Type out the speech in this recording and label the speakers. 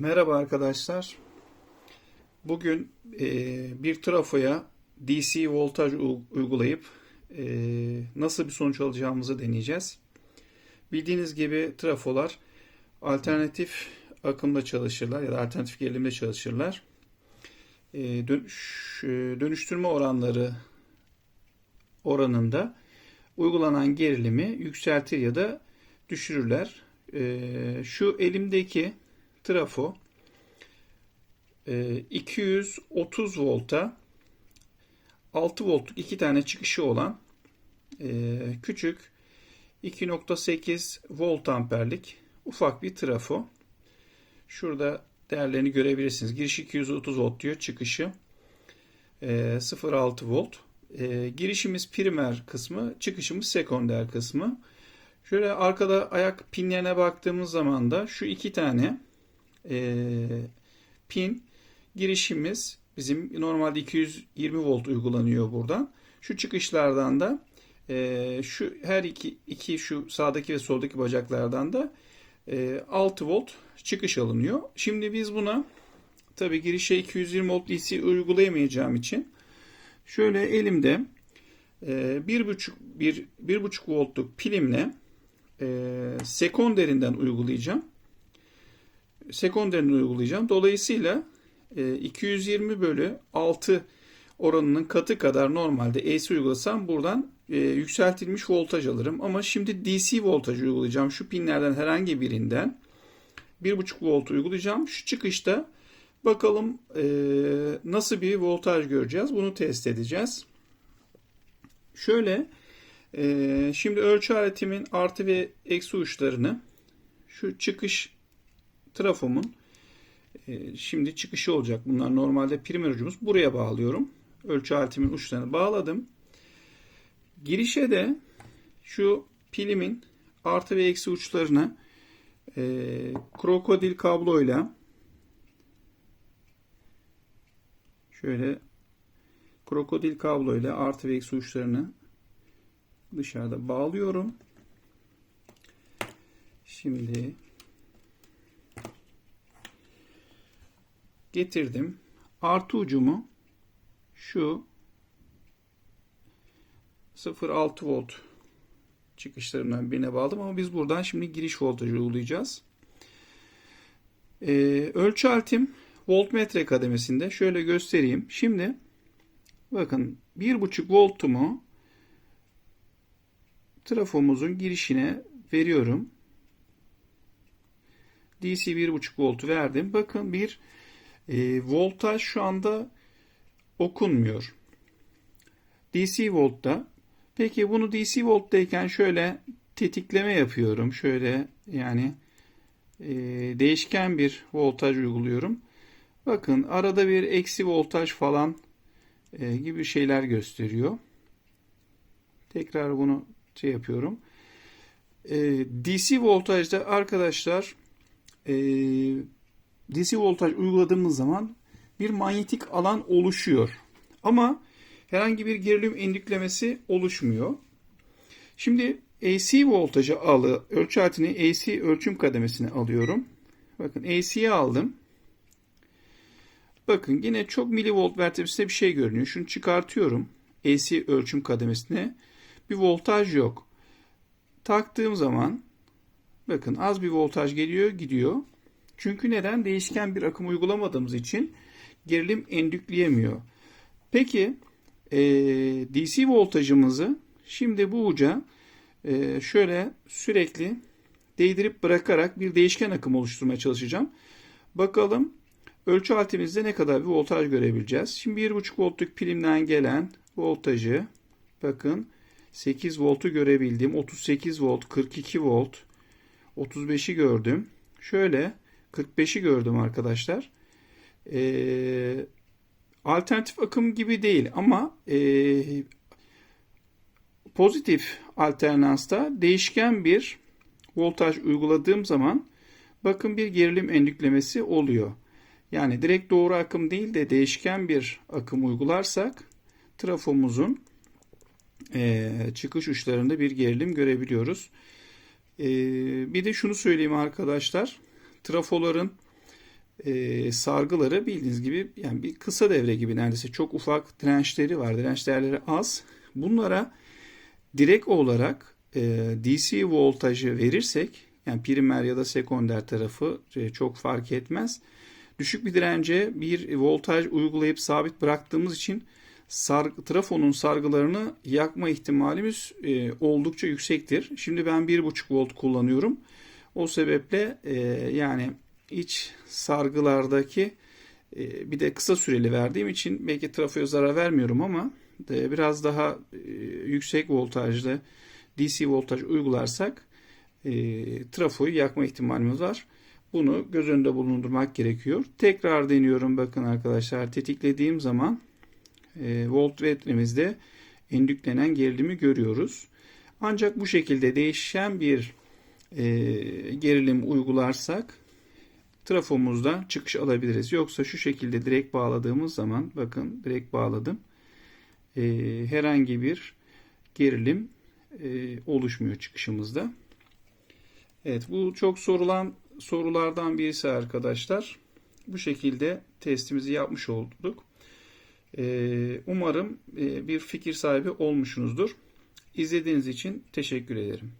Speaker 1: Merhaba arkadaşlar. Bugün e, bir trafoya DC voltaj uygulayıp e, nasıl bir sonuç alacağımızı deneyeceğiz. Bildiğiniz gibi trafolar alternatif akımda çalışırlar ya da alternatif gerilimde çalışırlar. E, dönüş, e, dönüştürme oranları oranında uygulanan gerilimi yükseltir ya da düşürürler. E, şu elimdeki trafo e, 230 volta 6 voltluk iki tane çıkışı olan e, küçük 2.8 volt amperlik ufak bir trafo. Şurada değerlerini görebilirsiniz. Giriş 230 volt diyor. Çıkışı e, 0.6 volt. E, girişimiz primer kısmı, çıkışımız sekonder kısmı. Şöyle arkada ayak pinlerine baktığımız zaman da şu iki tane e, pin girişimiz bizim normalde 220 volt uygulanıyor buradan. Şu çıkışlardan da e, şu her iki, iki şu sağdaki ve soldaki bacaklardan da e, 6 volt çıkış alınıyor. Şimdi biz buna tabi girişe 220 volt DC uygulayamayacağım için şöyle elimde e, bir buçuk bir, bir buçuk voltluk pilimle e, sekonderinden uygulayacağım sekonderini uygulayacağım. Dolayısıyla 220 bölü 6 oranının katı kadar normalde AC uygulasam buradan e, yükseltilmiş voltaj alırım. Ama şimdi DC voltaj uygulayacağım. Şu pinlerden herhangi birinden 1.5 volt uygulayacağım. Şu çıkışta bakalım e, nasıl bir voltaj göreceğiz. Bunu test edeceğiz. Şöyle e, şimdi ölçü aletimin artı ve eksi uçlarını şu çıkış trafomun e, şimdi çıkışı olacak. Bunlar normalde primer ucumuz. Buraya bağlıyorum. Ölçü aletimin uçlarını bağladım. Girişe de şu pilimin artı ve eksi uçlarını e, krokodil kabloyla şöyle krokodil kabloyla artı ve eksi uçlarını dışarıda bağlıyorum. Şimdi getirdim. Artı ucumu şu 0.6 volt çıkışlarından birine bağladım ama biz buradan şimdi giriş voltajı uygulayacağız. Ee, ölçü altim voltmetre kademesinde şöyle göstereyim. Şimdi bakın 1.5 voltumu trafomuzun girişine veriyorum. DC 1.5 voltu verdim. Bakın bir e, voltaj şu anda okunmuyor. DC voltta. Peki bunu DC volttayken şöyle tetikleme yapıyorum. Şöyle yani e, değişken bir voltaj uyguluyorum. Bakın arada bir eksi voltaj falan e, gibi şeyler gösteriyor. Tekrar bunu şey yapıyorum. E, DC voltajda arkadaşlar e, DC voltaj uyguladığımız zaman bir manyetik alan oluşuyor. Ama herhangi bir gerilim endüklemesi oluşmuyor. Şimdi AC voltajı alı, ölçü aletini AC ölçüm kademesine alıyorum. Bakın AC'ye aldım. Bakın yine çok milivolt mertebesinde bir şey görünüyor. Şunu çıkartıyorum. AC ölçüm kademesine. Bir voltaj yok. Taktığım zaman bakın az bir voltaj geliyor gidiyor. Çünkü neden? Değişken bir akım uygulamadığımız için gerilim endükleyemiyor. Peki e, DC voltajımızı şimdi bu uca e, şöyle sürekli değdirip bırakarak bir değişken akım oluşturmaya çalışacağım. Bakalım ölçü aletimizde ne kadar bir voltaj görebileceğiz. Şimdi 1.5 voltluk pilimden gelen voltajı bakın 8 voltu görebildim. 38 volt, 42 volt, 35'i gördüm. Şöyle 45'i gördüm arkadaşlar. Ee, alternatif akım gibi değil ama e, pozitif alternansta değişken bir voltaj uyguladığım zaman bakın bir gerilim endüklemesi oluyor. Yani direkt doğru akım değil de değişken bir akım uygularsak trafomuzun e, çıkış uçlarında bir gerilim görebiliyoruz. E, bir de şunu söyleyeyim arkadaşlar trafoların e, sargıları bildiğiniz gibi yani bir kısa devre gibi neredeyse çok ufak dirençleri var. Direnç değerleri az. Bunlara direkt olarak e, DC voltajı verirsek yani primer ya da sekonder tarafı e, çok fark etmez. Düşük bir dirence bir voltaj uygulayıp sabit bıraktığımız için sar, trafonun sargılarını yakma ihtimalimiz e, oldukça yüksektir. Şimdi ben 1.5 volt kullanıyorum. O sebeple e, yani iç sargılardaki e, bir de kısa süreli verdiğim için belki trafoya zarar vermiyorum ama e, biraz daha e, yüksek voltajlı DC voltaj uygularsak e, trafoyu yakma ihtimalimiz var. Bunu göz önünde bulundurmak gerekiyor. Tekrar deniyorum bakın arkadaşlar tetiklediğim zaman e, voltmetremizde endüklenen gerilimi görüyoruz. Ancak bu şekilde değişen bir e, gerilim uygularsak trafomuzda çıkış alabiliriz. Yoksa şu şekilde direkt bağladığımız zaman bakın direkt bağladım. E, herhangi bir gerilim e, oluşmuyor çıkışımızda. Evet bu çok sorulan sorulardan birisi arkadaşlar. Bu şekilde testimizi yapmış olduk. E, umarım e, bir fikir sahibi olmuşsunuzdur. İzlediğiniz için teşekkür ederim.